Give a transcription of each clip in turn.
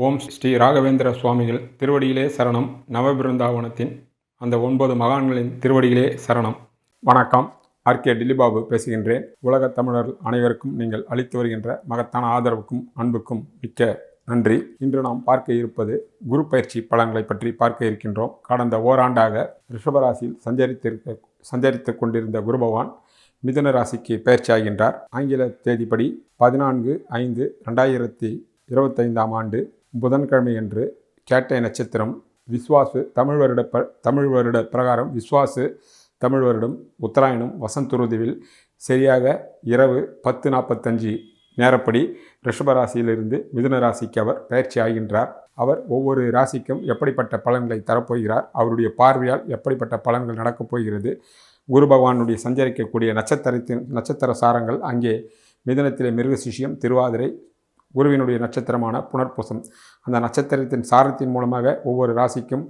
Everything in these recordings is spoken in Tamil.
ஓம் ஸ்ரீ ராகவேந்திர சுவாமிகள் திருவடியிலே சரணம். நவபிருந்தாவனத்தின் அந்த ஒன்பது மகான்களின் திருவடியிலே சரணம். வணக்கம். ஆர்கே டில்லிபாபு பேசுகின்றேன். உலகத் தமிழர்கள் அனைவருக்கும் நீங்கள் அளித்து வருகின்ற மகத்தான ஆதரவுக்கும் அன்புக்கும் மிக்க நன்றி. இன்று நாம் பார்க்க இருப்பது குரு பயிற்சி பலன்களை பற்றி பார்க்க இருக்கின்றோம். கடந்த ஓராண்டாக ரிஷபராசியில் சஞ்சரித்திருக்க சஞ்சரித்து கொண்டிருந்த குரு பகவான் மிதுன ராசிக்கு பயிற்சியாகின்றார் ஆங்கில தேதிப்படி பதினான்கு ஐந்து ரெண்டாயிரத்தி இருபத்தைந்தாம் ஆண்டு புதன்கிழமையன்று கேட்டை நட்சத்திரம் விஸ்வாசு தமிழ் வருட ப தமிழ் வருட பிரகாரம் விஸ்வாசு தமிழ் வருடம் உத்தராயணம் வசந்துருதுவில் சரியாக இரவு பத்து நாற்பத்தஞ்சு நேரப்படி ரிஷபராசியிலிருந்து மிதுன ராசிக்கு அவர் பயிற்சி ஆகின்றார். அவர் ஒவ்வொரு ராசிக்கும் எப்படிப்பட்ட பலன்களை தரப்போகிறார் அவருடைய பார்வையால் எப்படிப்பட்ட பலன்கள் நடக்கப் போகிறது குரு பகவானுடைய சஞ்சரிக்கக்கூடிய நட்சத்திரத்தின் நட்சத்திர சாரங்கள் அங்கே மிதனத்திலே மிருகசிஷியம் திருவாதிரை குருவினுடைய நட்சத்திரமான புனர்பூசம். அந்த நட்சத்திரத்தின் சாரத்தின் மூலமாக ஒவ்வொரு ராசிக்கும்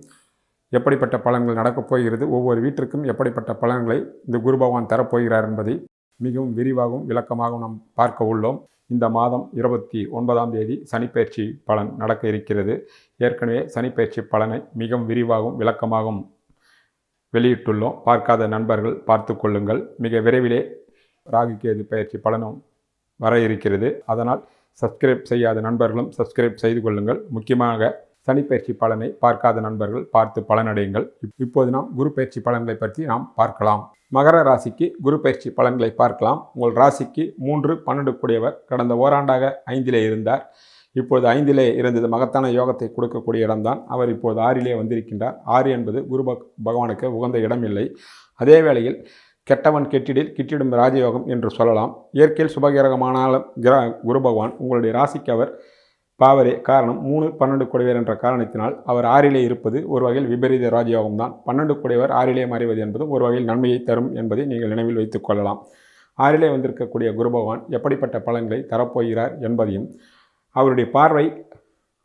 எப்படிப்பட்ட பலன்கள் நடக்கப் போகிறது ஒவ்வொரு வீட்டிற்கும் எப்படிப்பட்ட பலன்களை இந்த குரு பகவான் தரப்போகிறார் என்பதை மிகவும் விரிவாகவும் விளக்கமாகவும் நாம் பார்க்க உள்ளோம். இந்த மாதம் இருபத்தி ஒன்பதாம் தேதி சனிப்பயிற்சி பலன் நடக்க இருக்கிறது. ஏற்கனவே சனிப்பயிற்சி பலனை மிகவும் விரிவாகவும் விளக்கமாகவும் வெளியிட்டுள்ளோம். பார்க்காத நண்பர்கள் பார்த்து கொள்ளுங்கள். மிக விரைவிலே ராகு கேது பயிற்சி பலனும் வர இருக்கிறது. அதனால் சப்ஸ்கிரைப் செய்யாத நண்பர்களும் சப்ஸ்கிரைப் செய்து கொள்ளுங்கள். முக்கியமாக சனிப்பயிற்சி பலனை பார்க்காத நண்பர்கள் பார்த்து பலனடையுங்கள். இப்- இப்போது நாம் குரு பயிற்சி பலன்களை பற்றி நாம் பார்க்கலாம். மகர ராசிக்கு குரு பயிற்சி பலன்களை பார்க்கலாம். உங்கள் ராசிக்கு மூன்று பன்னெண்டு கூடியவர் கடந்த ஓராண்டாக ஐந்திலே இருந்தார். இப்போது ஐந்திலே இருந்தது மகத்தான யோகத்தை கொடுக்கக்கூடிய இடம்தான். அவர் இப்போது ஆறிலே வந்திருக்கின்றார். ஆறு என்பது குரு பக்- பகவானுக்கு உகந்த இடம் இல்லை அதே வேளையில் கெட்டவன் கெட்டிடில் கிட்டிடும் ராஜயோகம் என்று சொல்லலாம். இயற்கையில் சுபகிரகமானாலும் கிரா குரு பகவான் உங்களுடைய ராசிக்கு அவர் பாவரே. காரணம் மூணு பன்னெண்டு குடைவர் என்ற காரணத்தினால் அவர் ஆறிலே இருப்பது ஒரு வகையில் விபரீத ராஜயோகம் தான் பன்னெண்டு குடைவர் ஆறிலே மறைவது என்பது ஒரு வகையில் நன்மையை தரும் என்பதை நீங்கள் நினைவில் வைத்துக் கொள்ளலாம். ஆறிலே வந்திருக்கக்கூடிய குரு பகவான் எப்படிப்பட்ட பலன்களை தரப்போகிறார் என்பதையும் அவருடைய பார்வை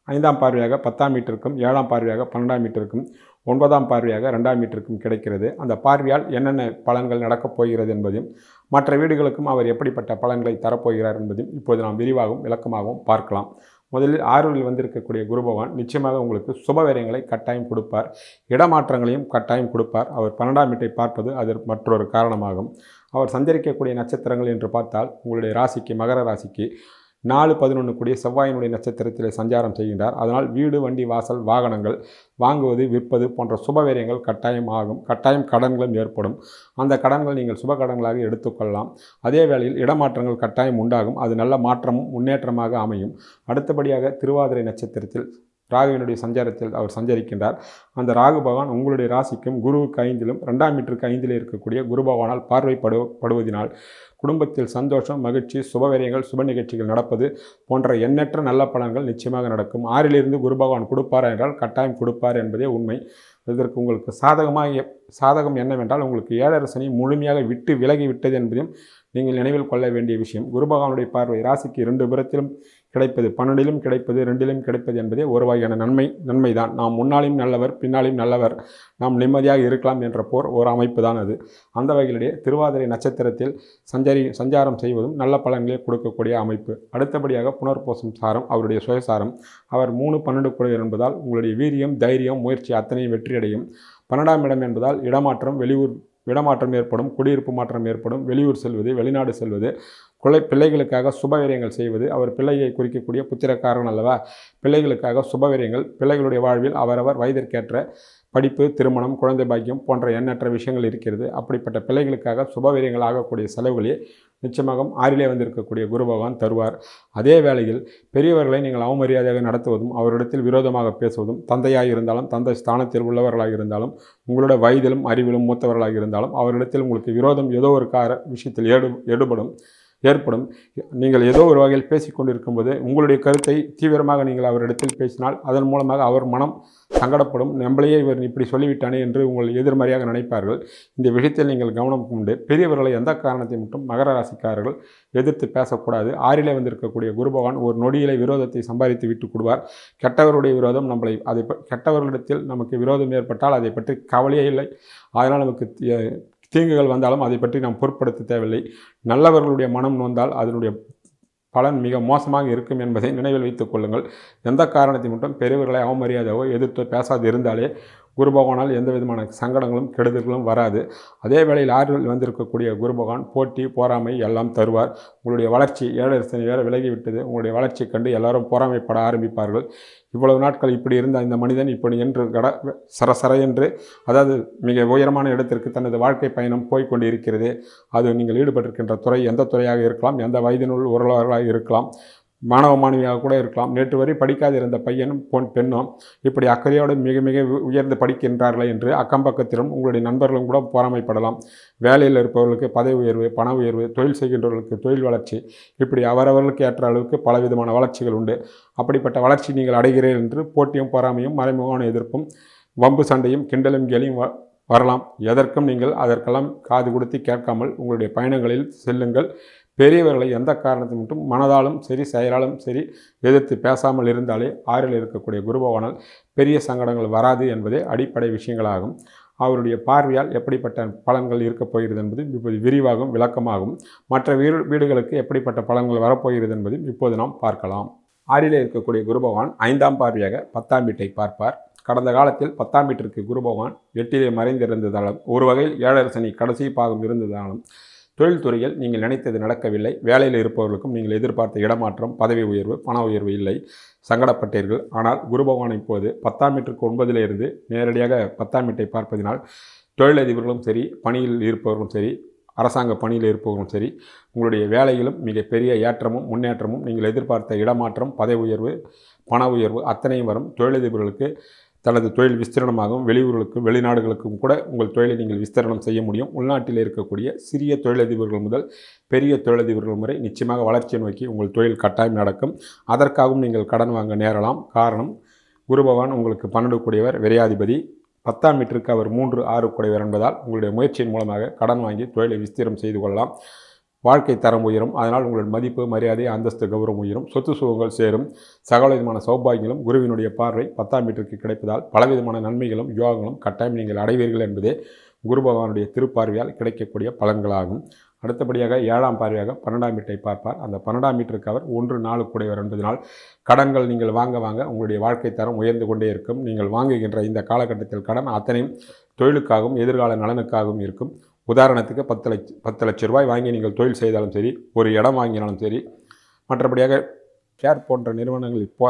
ஐந்தாம் பார்வையாக பத்தாம் மீட்டருக்கும் ஏழாம் பார்வையாக பன்னெண்டாம் மீட்டருக்கும் ஒன்பதாம் பார்வையாக ரெண்டாம் மீட்டருக்கும் கிடைக்கிறது. அந்த பார்வையால் என்னென்ன பலன்கள் நடக்கப் போகிறது என்பதையும் மற்ற வீடுகளுக்கும் அவர் எப்படிப்பட்ட பலன்களை தரப்போகிறார் என்பதையும் இப்போது நாம் விரிவாகவும் விளக்கமாகவும் பார்க்கலாம். முதலில் ஆறுவில் வந்திருக்கக்கூடிய குரு பகவான் நிச்சயமாக உங்களுக்கு சுபவீரியங்களை கட்டாயம் கொடுப்பார். இடமாற்றங்களையும் கட்டாயம் கொடுப்பார். அவர் பன்னெண்டாம் வீட்டை பார்ப்பது அது மற்றொரு காரணமாகும். அவர் சந்தரிக்கக்கூடிய நட்சத்திரங்கள் என்று பார்த்தால் உங்களுடைய ராசிக்கு மகர ராசிக்கு நாலு பதினொன்று கூடிய செவ்வாயினுடைய நட்சத்திரத்தில் சஞ்சாரம் செய்கின்றார். அதனால் வீடு வண்டி வாசல் வாகனங்கள் வாங்குவது விற்பது போன்ற சுபவேரியங்கள் கட்டாயம் ஆகும். கட்டாயம் கடன்களும் ஏற்படும். அந்த கடன்கள் நீங்கள் சுப கடன்களாக எடுத்துக்கொள்ளலாம் அதே வேளையில் இடமாற்றங்கள் கட்டாயம் உண்டாகும். அது நல்ல மாற்றமும் முன்னேற்றமாக அமையும். அடுத்தபடியாக திருவாதிரை நட்சத்திரத்தில் ராகுவினுடைய சஞ்சாரத்தில் அவர் சஞ்சரிக்கின்றார். அந்த ராகு பகவான் உங்களுடைய ராசிக்கும் குருவுக்கு ஐந்திலும் ரெண்டாம் மீட்டருக்கு ஐந்தில் இருக்கக்கூடிய குரு பகவானால் பார்வைப்படு படுவதினால் குடும்பத்தில் சந்தோஷம் மகிழ்ச்சி சுபவிரயங்கள் சுப நிகழ்ச்சிகள் நடப்பது போன்ற எண்ணற்ற நல்ல பலன்கள் நிச்சயமாக நடக்கும். ஆறிலிருந்து குரு பகவான் கொடுப்பார் என்றால் கட்டாயம் கொடுப்பார் என்பதே உண்மை. இதற்கு உங்களுக்கு சாதகமாக சாதகம் என்னவென்றால் உங்களுக்கு ஏழரசனை முழுமையாக விட்டு விலகி விட்டது என்பதையும் நீங்கள் நினைவில் கொள்ள வேண்டிய விஷயம். குரு பகவானுடைய பார்வை ராசிக்கு இரண்டு புறத்திலும் கிடைப்பது பன்னெண்டிலும் கிடைப்பது ரெண்டிலும் கிடைப்பது என்பதே ஒரு வகையான நன்மை நன்மைதான். நாம் முன்னாலையும் நல்லவர் பின்னாலும் நல்லவர். நாம் நிம்மதியாக இருக்கலாம் என்ற போர் ஒரு அமைப்பு தான் அது. அந்த வகையிலேயே திருவாதிரை நட்சத்திரத்தில் சஞ்சரி சஞ்சாரம் செய்வதும் நல்ல பலன்களை கொடுக்கக்கூடிய அமைப்பு. அடுத்தபடியாக புனர்போசம் சாரம் அவருடைய சுயசாரம். அவர் மூணு பன்னெண்டு குழுவர் என்பதால் உங்களுடைய வீரியம் தைரியம் முயற்சி அத்தனையும் வெற்றியடையும். பன்னெண்டாம் இடம் என்பதால் இடமாற்றம் வெளியூர் இடமாற்றம் ஏற்படும் குடியிருப்பு மாற்றம் ஏற்படும் வெளியூர் செல்வது வெளிநாடு செல்வது குலை பிள்ளைகளுக்காக சுபவீரியங்கள் செய்வது அவர் பிள்ளையை குறிக்கக்கூடிய புத்திரக்காரன் அல்லவா? பிள்ளைகளுக்காக சுபவீரியங்கள் பிள்ளைகளுடைய வாழ்வில் அவரவர் வயதிற்கேற்ற படிப்பு திருமணம் குழந்தை பாக்கியம் போன்ற எண்ணற்ற விஷயங்கள் இருக்கிறது. அப்படிப்பட்ட பிள்ளைகளுக்காக சுபவீரியங்கள் ஆகக்கூடிய செலவுகளே நிச்சயமாக ஆறிலே வந்திருக்கக்கூடிய குரு பகவான் தருவார். அதே வேளையில் பெரியவர்களை நீங்கள் அவமரியாதையாக நடத்துவதும் அவரிடத்தில் விரோதமாக பேசுவதும் தந்தையாக இருந்தாலும் தந்தை ஸ்தானத்தில் உள்ளவர்களாக இருந்தாலும் உங்களோட வயதிலும் அறிவிலும் மூத்தவர்களாக இருந்தாலும் அவரிடத்தில் உங்களுக்கு விரோதம் ஏதோ ஒரு கார விஷயத்தில் ஏடு எடுபடும் ஏற்படும். நீங்கள் ஏதோ ஒரு வகையில் பேசிக்கொண்டிருக்கும்போது உங்களுடைய கருத்தை தீவிரமாக நீங்கள் அவரிடத்தில் பேசினால் அதன் மூலமாக அவர் மனம் சங்கடப்படும். நம்மளையே இவர் இப்படி சொல்லிவிட்டானே என்று உங்கள் எதிர்மறையாக நினைப்பார்கள். இந்த விஷயத்தில் நீங்கள் கவனம் கொண்டு பெரியவர்களை எந்த காரணத்தை மட்டும் மகர ராசிக்காரர்கள் எதிர்த்து பேசக்கூடாது. ஆறிலே வந்திருக்கக்கூடிய குரு பகவான் ஒரு நொடியிலே விரோதத்தை சம்பாதித்து விட்டு கொடுவார். கெட்டவருடைய விரோதம் நம்மளை அதை கெட்டவர்களிடத்தில் நமக்கு விரோதம் ஏற்பட்டால் அதை பற்றி கவலையே இல்லை. அதனால் நமக்கு தீங்குகள் வந்தாலும் அதை பற்றி நாம் பொருட்படுத்த தேவையில்லை. நல்லவர்களுடைய மனம் நொந்தால் அதனுடைய பலன் மிக மோசமாக இருக்கும் என்பதை நினைவில் வைத்துக் கொள்ளுங்கள். எந்த காரணத்தை மட்டும் பெரியவர்களை அவமரியாதையோ எதிர்த்து பேசாது இருந்தாலே குரு பகவானால் எந்த விதமான சங்கடங்களும் கெடுதல்களும் வராது. அதே வேளையில் ஆறில் வந்திருக்கக்கூடிய குரு பகவான் போட்டி போராமை எல்லாம் தருவார். உங்களுடைய வளர்ச்சி ஏழரசனி வேறு விலகிவிட்டது உங்களுடைய வளர்ச்சி கண்டு எல்லாரும் போராமைப்பட ஆரம்பிப்பார்கள். இவ்வளவு நாட்கள் இப்படி இருந்த இந்த மனிதன் இப்படி என்று கட சரசர என்று அதாவது மிக உயரமான இடத்திற்கு தனது வாழ்க்கை பயணம் போய்க் இருக்கிறது. அது நீங்கள் ஈடுபட்டிருக்கின்ற துறை எந்த துறையாக இருக்கலாம் எந்த வயதினுள் உறவாளர்களாக இருக்கலாம். மாணவ மாணவியாக கூட இருக்கலாம். நேற்று வரை படிக்காது இருந்த பையனும் பொன் பெண்ணும் இப்படி அக்கறையோடு மிக மிக உயர்ந்து படிக்கின்றார்களே என்று அக்கம் பக்கத்திலும் உங்களுடைய நண்பர்களும் கூட பொறாமைப்படலாம். வேலையில் இருப்பவர்களுக்கு பதவி உயர்வு பண உயர்வு தொழில் செய்கின்றவர்களுக்கு தொழில் வளர்ச்சி இப்படி அவரவர்களுக்கு ஏற்ற அளவுக்கு பலவிதமான வளர்ச்சிகள் உண்டு. அப்படிப்பட்ட வளர்ச்சி நீங்கள் அடைகிறீர்கள் என்று போட்டியும் பொறாமையும் மறைமுகமான எதிர்ப்பும் வம்பு சண்டையும் கிண்டலும் கேலியும் வ- வரலாம். எதற்கும் நீங்கள் அதற்கெல்லாம் காது கொடுத்து கேட்காமல் உங்களுடைய பயணங்களில் செல்லுங்கள். பெரியவர்களை எந்த காரணத்தை மட்டும் மனதாலும் சரி செயலாலும் சரி எதிர்த்து பேசாமல் இருந்தாலே ஆறில் இருக்கக்கூடிய குருபவனால் பெரிய சங்கடங்கள் வராது என்பதே அடிப்படை விஷயங்களாகும். அவருடைய பார்வையால் எப்படிப்பட்ட பலன்கள் இருக்கப் போகிறது என்பது இப்போது விரிவாகவும் விளக்கமாகும் மற்ற வீடு வீடுகளுக்கு எப்படிப்பட்ட பலன்கள் வரப்போகிறது என்பதையும் இப்போது நாம் பார்க்கலாம். ஆறிலே இருக்கக்கூடிய குருபகவான் ஐந்தாம் பார்வையாக பத்தாம் வீட்டை பார்ப்பார். கடந்த காலத்தில் பத்தாம் வீட்டிற்கு குருபகவான் எட்டிலே மறைந்திருந்ததாலும் ஒரு வகையில் ஏழரசனி கடைசி பாகம் இருந்ததாலும் தொழில்துறையில் நீங்கள் நினைத்தது நடக்கவில்லை. வேலையில் இருப்பவர்களுக்கும் நீங்கள் எதிர்பார்த்த இடமாற்றம் பதவி உயர்வு பண உயர்வு இல்லை. சங்கடப்பட்டீர்கள். ஆனால் குரு பகவான் இப்போது பத்தாம் மீட்டருக்கு ஒன்பதிலிருந்து நேரடியாக பத்தாம் மீட்டை பார்ப்பதினால் தொழிலதிபர்களும் சரி பணியில் இருப்பவர்களும் சரி அரசாங்க பணியில் இருப்பவர்களும் சரி உங்களுடைய வேலையிலும் மிகப்பெரிய ஏற்றமும் முன்னேற்றமும் நீங்கள் எதிர்பார்த்த இடமாற்றம் பதவி உயர்வு பண உயர்வு அத்தனையும் வரும். தொழிலதிபர்களுக்கு தனது தொழில் விஸ்தீரணமாகவும் வெளியூர்களுக்கும் வெளிநாடுகளுக்கும் கூட உங்கள் தொழிலை நீங்கள் விஸ்தரணம் செய்ய முடியும். உள்நாட்டில் இருக்கக்கூடிய சிறிய தொழிலதிபர்கள் முதல் பெரிய தொழிலதிபர்கள் முறை நிச்சயமாக வளர்ச்சியை நோக்கி உங்கள் தொழில் கட்டாயம் நடக்கும். அதற்காகவும் நீங்கள் கடன் வாங்க நேரலாம். காரணம் குரு பகவான் உங்களுக்கு பன்னெண்டு கூடியவர் விரையாதிபதி. பத்தாம் மீட்டருக்கு அவர் மூன்று ஆறு கூடையவர் என்பதால் உங்களுடைய முயற்சியின் மூலமாக கடன் வாங்கி தொழிலை விஸ்தீரம் செய்து கொள்ளலாம். வாழ்க்கை தரம் உயரும். அதனால் உங்களின் மதிப்பு மரியாதை அந்தஸ்து கௌரவம் உயரும். சொத்து சுகங்கள் சேரும். சகல விதமான சௌபாகியங்களும் குருவினுடைய பார்வை பத்தாம் மீட்டருக்கு கிடைப்பதால் பலவிதமான நன்மைகளும் யோகங்களும் கட்டாயம் நீங்கள் அடைவீர்கள் என்பதே குரு பகவானுடைய திருப்பார்வையால் கிடைக்கக்கூடிய பலன்களாகும். அடுத்தபடியாக ஏழாம் பார்வையாக பன்னெண்டாம் வீட்டை பார்ப்பார். அந்த பன்னெண்டாம் மீட்டருக்கு அவர் ஒன்று நாலு கூடையவர் என்பதனால் கடன்கள் நீங்கள் வாங்க வாங்க உங்களுடைய வாழ்க்கை தரம் உயர்ந்து கொண்டே இருக்கும். நீங்கள் வாங்குகின்ற இந்த காலகட்டத்தில் கடன் அத்தனையும் தொழிலுக்காகவும் எதிர்கால நலனுக்காகவும் இருக்கும். உதாரணத்துக்கு பத்து லட்ச பத்து லட்ச ரூபாய் வாங்கி நீங்கள் தொழில் செய்தாலும் சரி ஒரு இடம் வாங்கினாலும் சரி மற்றபடியாக ஷேர் போன்ற நிறுவனங்களில் போ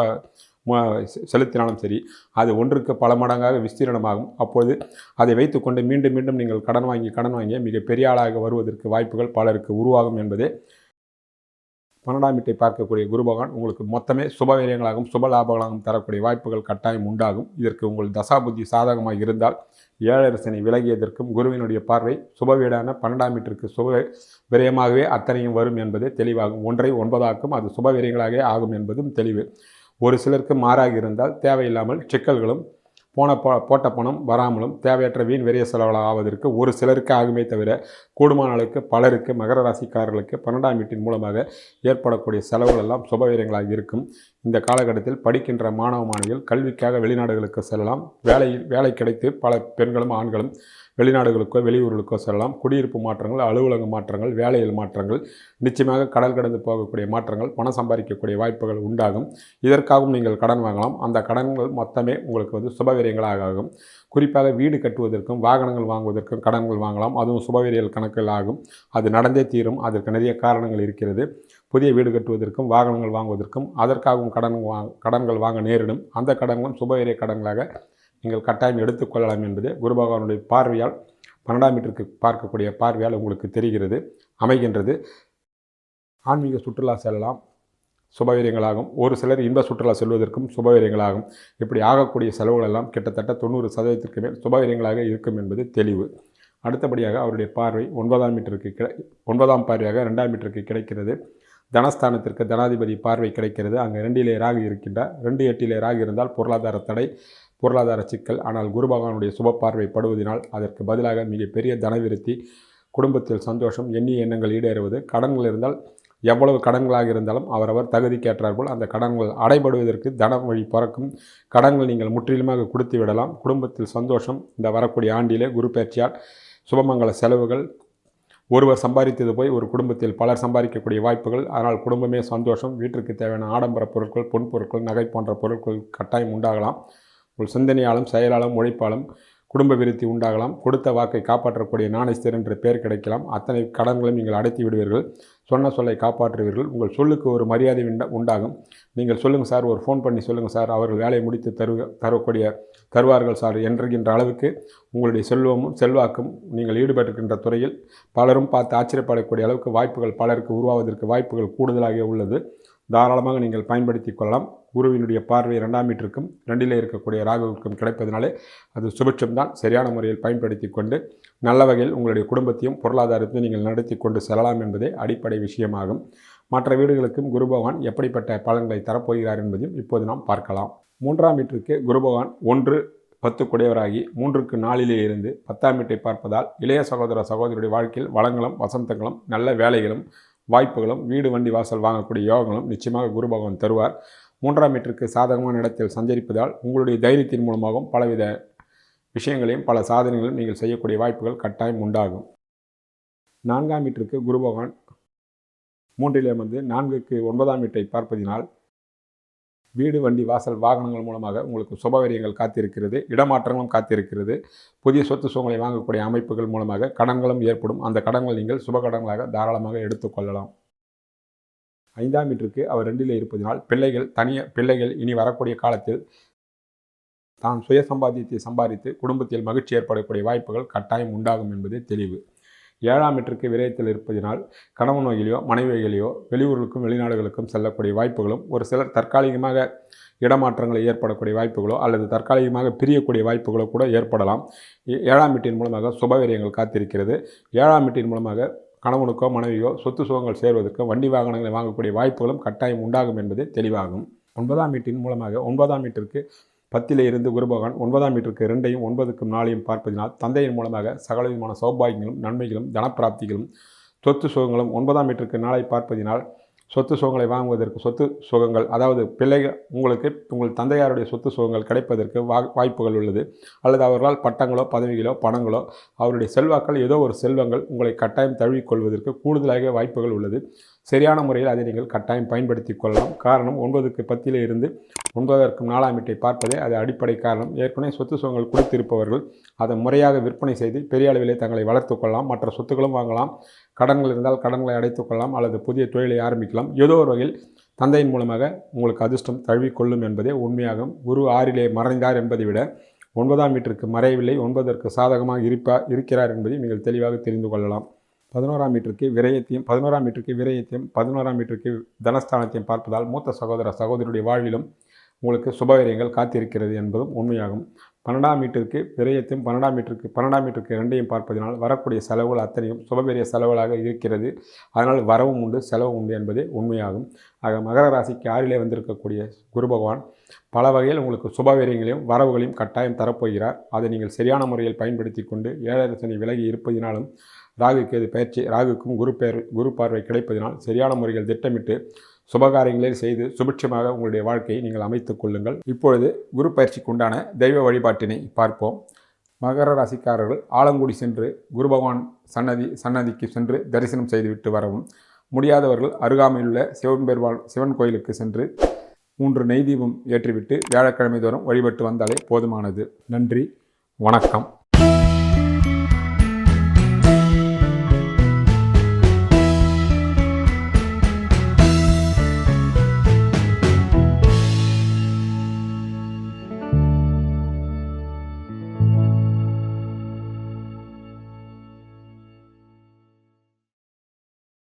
செலுத்தினாலும் சரி அது ஒன்றுக்கு பல மடங்காக விஸ்தீரணமாகும். அப்பொழுது அதை வைத்துக்கொண்டு மீண்டும் மீண்டும் நீங்கள் கடன் வாங்கி கடன் வாங்கி மிக பெரிய ஆளாக வருவதற்கு வாய்ப்புகள் பலருக்கு உருவாகும் என்பதே பன்னெண்டாம் வீட்டை பார்க்கக்கூடிய குரு பகவான் உங்களுக்கு மொத்தமே சுபவீரியங்களாகவும் சுப லாபங்களாகவும் தரக்கூடிய வாய்ப்புகள் கட்டாயம் உண்டாகும். இதற்கு உங்கள் தசாபுத்தி சாதகமாக இருந்தால் ஏழரசனை விலகியதற்கும் குருவினுடைய பார்வை சுபவீடான பன்னெண்டாம் வீட்டிற்கு சுப விரயமாகவே அத்தனையும் வரும் என்பது தெளிவாகும். ஒன்றை ஒன்பதாக்கும் அது சுப விரயங்களாகவே ஆகும் என்பதும் தெளிவு. ஒரு சிலருக்கு மாறாக இருந்தால் தேவையில்லாமல் சிக்கல்களும் போன போ போட்ட பணம் வராமலும் தேவையற்ற வீண் விரைய செலவுகள் ஆவதற்கு ஒரு சிலருக்கு ஆகுமே தவிர கூடுமான அளவுக்கு பலருக்கு மகர ராசிக்காரர்களுக்கு பன்னெண்டாம் வீட்டின் மூலமாக ஏற்படக்கூடிய செலவுகள் எல்லாம் சுபவீரங்களாக இருக்கும். இந்த காலகட்டத்தில் படிக்கின்ற மாணவ மாணவிகள் கல்விக்காக வெளிநாடுகளுக்கு செல்லலாம். வேலையில் வேலை கிடைத்து பல பெண்களும் ஆண்களும் வெளிநாடுகளுக்கோ வெளியூர்களுக்கோ செல்லலாம். குடியிருப்பு மாற்றங்கள் அலுவலக மாற்றங்கள் வேலையில் மாற்றங்கள் நிச்சயமாக கடல் கடந்து போகக்கூடிய மாற்றங்கள் பணம் சம்பாதிக்கக்கூடிய வாய்ப்புகள் உண்டாகும். இதற்காகவும் நீங்கள் கடன் வாங்கலாம். அந்த கடன்கள் மொத்தமே உங்களுக்கு வந்து சுபவிரியங்களாக ஆகும். குறிப்பாக வீடு கட்டுவதற்கும் வாகனங்கள் வாங்குவதற்கும் கடன்கள் வாங்கலாம். அதுவும் சுபவீரியல் கணக்கில் ஆகும். அது நடந்தே தீரும். அதற்கு நிறைய காரணங்கள் இருக்கிறது. புதிய வீடு கட்டுவதற்கும் வாகனங்கள் வாங்குவதற்கும் அதற்காகவும் கடன் வா கடன்கள் வாங்க நேரிடும். அந்த கடன்களும் சுபவீரிய கடன்களாக நீங்கள் கட்டாயம் எடுத்துக்கொள்ளலாம் என்பது குரு பகவானுடைய பார்வையால் பன்னெண்டாம் மீட்டருக்கு பார்க்கக்கூடிய பார்வையால் உங்களுக்கு தெரிகிறது அமைகின்றது. ஆன்மீக சுற்றுலா செல்லலாம். சுபவீரியங்களாகும். ஒரு சிலர் இன்ப சுற்றுலா செல்வதற்கும் சுபவீரியங்களாகும். இப்படி ஆகக்கூடிய செலவுகள் எல்லாம் கிட்டத்தட்ட தொண்ணூறு சதவீதத்திற்கு மேல் சுபவீரியங்களாக இருக்கும் என்பது தெளிவு. அடுத்தபடியாக அவருடைய பார்வை ஒன்பதாம் மீட்டருக்கு கிடை ஒன்பதாம் பார்வையாக ரெண்டாம் மீட்டருக்கு கிடைக்கிறது. தனஸ்தானத்திற்கு தனாதிபதி பார்வை கிடைக்கிறது. அங்கே ரெண்டிலே ராகு இருக்கின்றார். ரெண்டு எட்டிலே ராகு இருந்தால் பொருளாதார தடை பொருளாதார சிக்கல். ஆனால் குரு பகவானுடைய சுப பார்வை படுவதனால் அதற்கு பதிலாக மிகப்பெரிய தனவிருத்தி குடும்பத்தில் சந்தோஷம் எண்ணிய எண்ணங்கள் ஈடேறுவது. கடன்கள் இருந்தால் எவ்வளவு கடன்களாக இருந்தாலும் அவரவர் தகுதிக்கேற்றாற்போல் அந்த கடன்கள் அடைபடுவதற்கு தன வழி பிறக்கும். கடன்கள் நீங்கள் முற்றிலுமாக கொடுத்து விடலாம். குடும்பத்தில் சந்தோஷம் இந்த வரக்கூடிய ஆண்டிலே குரு பயிற்சியால் சுபமங்கல செலவுகள் ஒருவர் சம்பாதித்தது போய் ஒரு குடும்பத்தில் பலர் சம்பாதிக்கக்கூடிய வாய்ப்புகள் அதனால் குடும்பமே சந்தோஷம் வீட்டிற்கு தேவையான ஆடம்பர பொருட்கள் பொன் பொருட்கள் நகை போன்ற பொருட்கள் கட்டாயம் உண்டாகலாம். உங்கள் சிந்தனையாலும் செயலாலும் உழைப்பாலும் குடும்ப விருத்தி உண்டாகலாம். கொடுத்த வாக்கை காப்பாற்றக்கூடிய நாணயஸ்தர் என்ற பெயர் கிடைக்கலாம். அத்தனை கடன்களையும் நீங்கள் அடைத்து விடுவீர்கள். சொன்ன சொல்லை காப்பாற்றுவீர்கள். உங்கள் சொல்லுக்கு ஒரு மரியாதை உண்டாகும். நீங்கள் சொல்லுங்கள் சார் ஒரு ஃபோன் பண்ணி சொல்லுங்கள் சார். அவர்கள் வேலையை முடித்து தரு தரக்கூடிய தருவார்கள் சார் என்றுகின்ற அளவுக்கு உங்களுடைய செல்வமும் செல்வாக்கும் நீங்கள் ஈடுபட்டிருக்கின்ற துறையில் பலரும் பார்த்து ஆச்சரியப்படக்கூடிய அளவுக்கு வாய்ப்புகள் பலருக்கு உருவாவதற்கு வாய்ப்புகள் கூடுதலாக உள்ளது. தாராளமாக நீங்கள் பயன்படுத்தி கொள்ளலாம். குருவினுடைய பார்வை ரெண்டாம் மீட்டருக்கும் ரெண்டிலே இருக்கக்கூடிய ராகுவுக்கும் கிடைப்பதனாலே அது சுபிட்சம்தான். சரியான முறையில் பயன்படுத்தி கொண்டு நல்ல வகையில் உங்களுடைய குடும்பத்தையும் பொருளாதாரத்தையும் நீங்கள் நடத்தி கொண்டு செல்லலாம் என்பதே அடிப்படை விஷயமாகும். மற்ற வீடுகளுக்கும் குரு பகவான் எப்படிப்பட்ட பலன்களை தரப்போகிறார் என்பதையும் இப்போது நாம் பார்க்கலாம். மூன்றாம் வீட்டிற்கு குரு பகவான் ஒன்று பத்து குடையவராகி மூன்றுக்கு நாளிலே இருந்து பத்தாம் வீட்டை பார்ப்பதால் இளைய சகோதர சகோதரியுடைய வாழ்க்கையில் வளங்களும் வசந்தங்களும் நல்ல வேலைகளும் வாய்ப்புகளும் வீடு வண்டி வாசல் வாங்கக்கூடிய யோகங்களும் நிச்சயமாக குரு பகவான் தருவார். மூன்றாம் வீட்டிற்கு சாதகமான இடத்தில் சஞ்சரிப்பதால் உங்களுடைய தைரியத்தின் மூலமாகவும் பலவித விஷயங்களையும் பல சாதனைகளையும் நீங்கள் செய்யக்கூடிய வாய்ப்புகள் கட்டாயம் உண்டாகும். நான்காம் வீட்டிற்கு குரு பகவான் மூன்றிலே வந்து நான்குக்கு ஒன்பதாம் வீட்டை பார்ப்பதினால் வீடு வண்டி வாசல் வாகனங்கள் மூலமாக உங்களுக்கு சுபவரியங்கள் காத்திருக்கிறது இடமாற்றங்களும் காத்திருக்கிறது. புதிய சொத்து சுகங்களை வாங்கக்கூடிய அமைப்புகள் மூலமாக கடன்களும் ஏற்படும். அந்த கடன்கள் நீங்கள் சுப கடன்களாக தாராளமாக எடுத்துக்கொள்ளலாம் ஐந்தாம் வீட்டிற்கு அவர் ரெண்டில் இருப்பதினால் பிள்ளைகள் தனிய பிள்ளைகள் இனி வரக்கூடிய காலத்தில் தான் சுய சம்பாத்தியத்தை சம்பாதித்து குடும்பத்தில் மகிழ்ச்சி ஏற்படக்கூடிய வாய்ப்புகள் கட்டாயம் உண்டாகும் என்பது தெளிவு. ஏழாம் வீட்டிற்கு விரயத்தில் இருப்பதினால் கணவன் வகையிலையோ மனைவி வகையிலையோ வெளியூர்களுக்கும் வெளிநாடுகளுக்கும் செல்லக்கூடிய வாய்ப்புகளும் ஒரு சிலர் தற்காலிகமாக இடமாற்றங்களை ஏற்படக்கூடிய வாய்ப்புகளோ அல்லது தற்காலிகமாக பிரியக்கூடிய வாய்ப்புகளோ கூட ஏற்படலாம். ஏ- ஏழாம் வீட்டின் மூலமாக சுபவீரியங்கள் காத்திருக்கிறது. ஏழாம் வீட்டின் மூலமாக கணவனுக்கோ மனைவியோ சொத்து சுகங்கள் சேர்வதற்கோ வண்டி வாகனங்களை வாங்கக்கூடிய வாய்ப்புகளும் கட்டாயம் உண்டாகும் என்பது தெளிவாகும். ஒன்பதாம் வீட்டின் மூலமாக ஒன்பதாம் வீட்டிற்கு பத்திலே இருந்து குருபகவான் ஒன்பதாம் வீட்டிற்கு இரண்டையும் ஒன்பதுக்கும் நாளையும் பார்ப்பதினால் தந்தையின் மூலமாக சகல விதமான சௌபாகியங்களும் நன்மைகளும் தனப்பிராப்திகளும் சொத்து சுகங்களும் ஒன்பதாம் வீட்டிற்கு நாளை பார்ப்பதினால் சொத்து சுகங்களை வாங்குவதற்கு சொத்து சுகங்கள் அதாவது பிள்ளைகள் உங்களுக்கு உங்கள் தந்தையாருடைய சொத்து சுகங்கள் கிடைப்பதற்கு வா வாய்ப்புகள் உள்ளது. அல்லது அவர்களால் பட்டங்களோ பதவிகளோ பணங்களோ அவருடைய செல்வாக்கள் ஏதோ ஒரு செல்வங்கள் உங்களை கட்டாயம் தழுவிக்கொள்வதற்கு கூடுதலாக வாய்ப்புகள் உள்ளது. சரியான முறையில் அதை நீங்கள் கட்டாயம் பயன்படுத்தி கொள்ளலாம். காரணம் ஒன்பதுக்கு பத்தியில் இருந்து ஒன்பதற்கும் நாலாம் வீட்டை பார்ப்பதே அது அடிப்படை காரணம். ஏற்கனவே சொத்து சுகங்கள் கொடுத்திருப்பவர்கள் அதை முறையாக விற்பனை செய்து பெரிய அளவிலே தங்களை வளர்த்து கொள்ளலாம். மற்ற சொத்துக்களும் வாங்கலாம். கடன்கள் இருந்தால் கடன்களை அடைத்துக்கொள்ளலாம் அல்லது புதிய தொழிலை ஆரம்பிக்கலாம். ஏதோ ஒரு வகையில் தந்தையின் மூலமாக உங்களுக்கு அதிர்ஷ்டம் தழுவிக்கொள்ளும் என்பதே உண்மையாகும். குரு ஆறிலே மறைந்தார் என்பதை விட ஒன்பதாம் வீட்டிற்கு மறையவில்லை. ஒன்பதற்கு சாதகமாக இருப்பா இருக்கிறார் என்பதை நீங்கள் தெளிவாக தெரிந்து கொள்ளலாம். பதினோராம் வீட்டிற்கு விரயத்தையும் பதினோராம் வீட்டிற்கு விரயத்தையும் பதினோராம் வீட்டிற்கு தனஸ்தானத்தையும் பார்ப்பதால் மூத்த சகோதர சகோதரியுடைய வாழ்விலும் உங்களுக்கு சுபவீரியங்கள் காத்திருக்கிறது என்பதும் உண்மையாகும். பன்னெண்டாம் மீட்டருக்கு விரயத்தையும் பன்னெண்டாம் மீட்டருக்கு பன்னெண்டாம் மீட்டருக்கு ரெண்டையும் பார்ப்பதனால் வரக்கூடிய செலவுகள் அத்தனையும் சுபபெரிய செலவுகளாக இருக்கிறது. அதனால் வரவும் உண்டு செலவும் உண்டு என்பதே உண்மையாகும். ஆக மகர ராசிக்கு ஆறிலே வந்திருக்கக்கூடிய குரு பகவான் பல வகையில் உங்களுக்கு சுபவீரியங்களையும் வரவுகளையும் கட்டாயம் தரப்போகிறார். அதை நீங்கள் சரியான முறையில் பயன்படுத்தி கொண்டு ஏழரை சனி விலகி இருப்பதினாலும் ராகுக்கு இது பயிற்சி ராகுக்கும் குரு பேர் குரு பார்வை கிடைப்பதினால் சரியான முறையில் திட்டமிட்டு சுபகாரியங்களை செய்து சுபிட்சமாக உங்களுடைய வாழ்க்கையை நீங்கள் அமைத்துக் கொள்ளுங்கள். இப்பொழுது குரு பயிற்சிக்கு உண்டான தெய்வ வழிபாட்டினை பார்ப்போம். மகர ராசிக்காரர்கள் ஆலங்குடி சென்று குரு பகவான் சன்னதி சன்னதிக்கு சென்று தரிசனம் செய்துவிட்டு வரவும் முடியாதவர்கள் அருகாமையிலுள்ள சிவன் பெருமாள் சிவன் கோயிலுக்கு சென்று மூன்று நெய் தீபம் ஏற்றிவிட்டு வியாழக்கிழமை தோறும் வழிபட்டு வந்தாலே போதுமானது. நன்றி வணக்கம்.